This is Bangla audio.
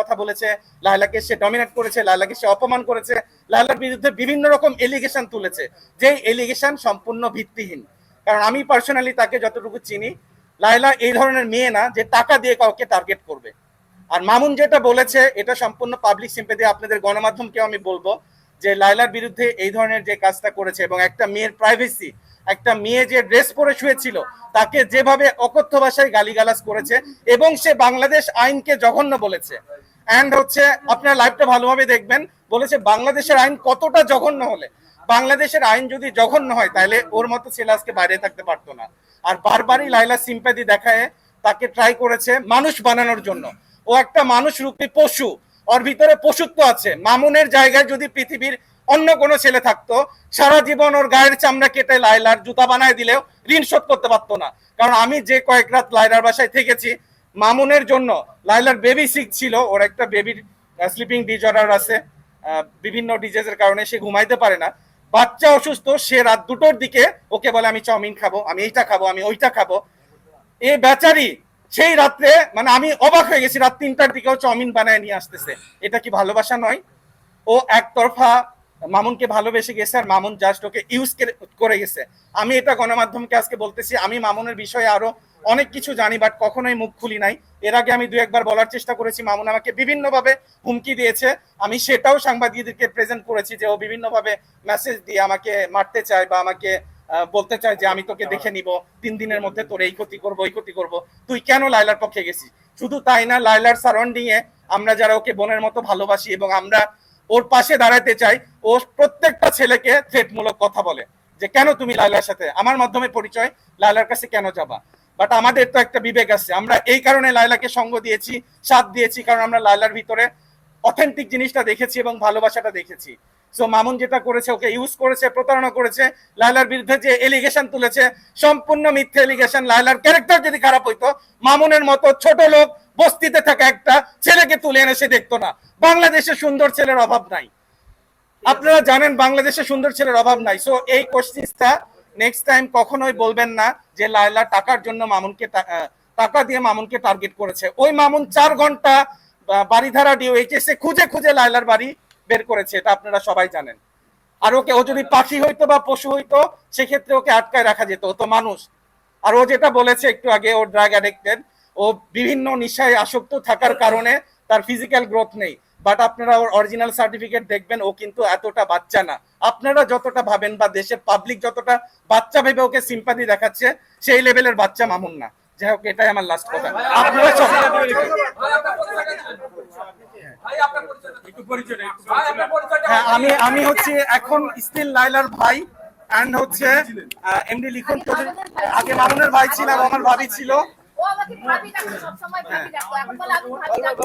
কথা বলেছে, লায়লাকে সে ডমিনেট করেছে, লায়লাকে সে অপমান করেছে, লায়লার বিরুদ্ধে বিভিন্ন রকম এলিগেশন তুলেছে যে এলিগেশন সম্পূর্ণ ভিত্তিহীন। কারণ আমি পার্সোনালি তাকে যতটুকু চিনি, লায়লা এই ধরনের মেয়ে না যে টাকা দিয়ে কাউকে টার্গেট করবে। আর মামুন যেটা বলেছে, এটা সম্পূর্ণ পাবলিক সিম্পেথি আপনাদের গণমাধ্যমকেও আমি বলব যে লায়লার বিরুদ্ধে এই ধরনের যে কাজটা করেছে এবং একটা মেয়ের প্রাইভেসি একটা মেয়ে যে ড্রেস পরে শুয়েছিল, তাকে যেভাবে অকথ্য ভাষায় গালিগালাজ করেছে এবং সে বাংলাদেশ আইনকে জঘন্য বলেছে। অ্যান্ড হচ্ছে আপনার লাইভটা ভালোভাবে দেখবেন। বলেছে, বাংলাদেশের আইন কতটা জঘন্য হলে? বাংলাদেশের আইন যদি জঘন্য হয়, তাহলে ওর মতো ছেলে আজকে বাইরে থাকতে পারতো না। আর বারবারই লাইলা সিম্প্যাথি দেখায়, তাকে ট্রাই করেছে মানুষ বানানোর জন্য। ও একটা মানুষ রূপী পশু, ওর ভিতরে পশুত্ব আছে। মামুনের জায়গায় যদি পৃথিবীর অন্য কোনো ছেলে থাকতো, সারা জীবন ওর গায়ের চামড়া কেটে লাইলার জুতা বানায় দিলেও ঋণ শোধ করতে পারতো না। কারণ আমি যে কয়েক রাত লাইলার বাসায় থেকেছি মামুনের জন্য। লাইলার বেবি সিক ছিল, ওর একটা বেবির স্লিপিং ডিজঅর্ডার আছে বিভিন্ন ডিজিজের কারণে সে ঘুমাইতে পারে না। বাচ্চা অসুস্থ, সে রাত দুটোর দিকে ওকে বলে, আমি চাউমিন খাব, আমি এইটা খাব, আমি ওইটা খাব। এই বেচারি সেই রাত্রে মানে আমি অবাক হয়ে গেছি, রাত তিনটার দিকেও চাউমিন বানায় নিয়ে আসতেছে। এটা কি ভালোবাসা নয়? ও একতরফা মামুনকে ভালোবেসে গেছে আর মামুন জাস্ট ওকে ইউজ করে গেছে। আমি এটা গণমাধ্যমকে আজকে বলতেছি, আমি মামুনের বিষয়ে আরও অনেক কিছু জানি বাট কখনোই মুখ খুলি নাই। এর আগে আমি দু একবার বলার চেষ্টা করেছি, মামুন আমাকে বিভিন্নভাবে হুমকি দিয়েছে। আমি সেটাও সাংবাদিকদেরকে প্রেজেন্ট করেছি যে ও বিভিন্নভাবে মেসেজ দিয়ে আমাকে মারতে চায় বা আমাকে বলতে চায় যে আমি তোকে দেখে নিব, তিন দিনের মধ্যে তোর এই ক্ষতি করব, ওই ক্ষতি করব। তুই কেন লাইলার পক্ষে গেছিস? শুধু তাই না লাইলার সারাউন্ডিং এ আমরা যারা ওকে বোনের মতো ভালোবাসি এবং আমরা ওর পাশে দাঁড়াতে চাই, ও প্রত্যেকটা ছেলেকে থ্রেটমূলক কথা বলে যে, কেন তুমি লাইলার সাথে? আমার মাধ্যমে পরিচয় লাইলার কাছে কেন যাবা? বাট আমাদের তো একটা বিবেক আছে। আমরা এই কারণে লাইলাকে সঙ্গ দিয়েছি, সাথ দিয়েছি, কারণ আমরা লাইলার ভিতরে অথেন্টিক জিনিসটা দেখেছি এবং ভালোবাসাটা দেখেছি। সো মামুন যেটা করেছে, ওকে ইউজ করেছে, প্রতারণা করেছে লাইলার বিরুদ্ধে যে এলিগেশন তুলেছে, সম্পূর্ণ মিথ্যে এলিগেশন লাইলার ক্যারেক্টার যদি খারাপ হইতো, মামুনের মতো ছোট লোক বস্তিতে থাকা একটা ছেলেকে তুলে এনে সে দেখতো না। বাংলাদেশে সুন্দর ছেলের অভাব নাই। আপনারা জানেন বাংলাদেশে সুন্দর ছেলের অভাব নাই। সো এই কোশ্চিনটা নেক্সট টাইম কখনোই বলবেন না যে লায়লা টাকার জন্য মামুনকে টাকা দিয়ে মামুনকে টার্গেট করেছে। ওই মামুন চার ঘণ্টা বাড়িধারা ডিওএইচএস এ খুঁজে খুঁজে লায়লার বাড়ি বের করেছে, এটা আপনারা সবাই জানেন। আর ওকে, ও যদি পাখি হইতো বা পশু হইতো, সেক্ষেত্রে ওকে আটকায় রাখা যেত তো মানুষ। আর ও যেটা বলেছে একটু আগে, ও ড্রাগ অ্যাডিক্টেড ও বিভিন্ন নিশায় আসক্ত থাকার কারণে তার ফিজিক্যাল গ্রোথ নেই। বাট আপনারা ওর অরিজিনাল সার্টিফিকেট দেখবেন, ও কিন্তু এতটা বাচ্চা না। আপনারা যতটা ভাবেন বা দেশের পাবলিক যতটা বাচ্চা ভেবে ওকে সিম্পাথি দেখাচ্ছে, সেই লেভেলের বাচ্চা মামুন না। যাই হোক, এটাই আমার লাস্ট কথা। আপনারা হ্যাঁ আমি আমি হচ্ছে এখন স্টিল লাইলার ভাই অ্যান্ড হচ্ছে এমডি লিখন চৌধুরী আগে মামুনের ভাই ছিলাম আমার ভাবি ছিল। ও আমাকে ভাবি ডাকতো সবসময় ভাবি ডাকতো। এখন বলে আমি ভাবি ডাকবো।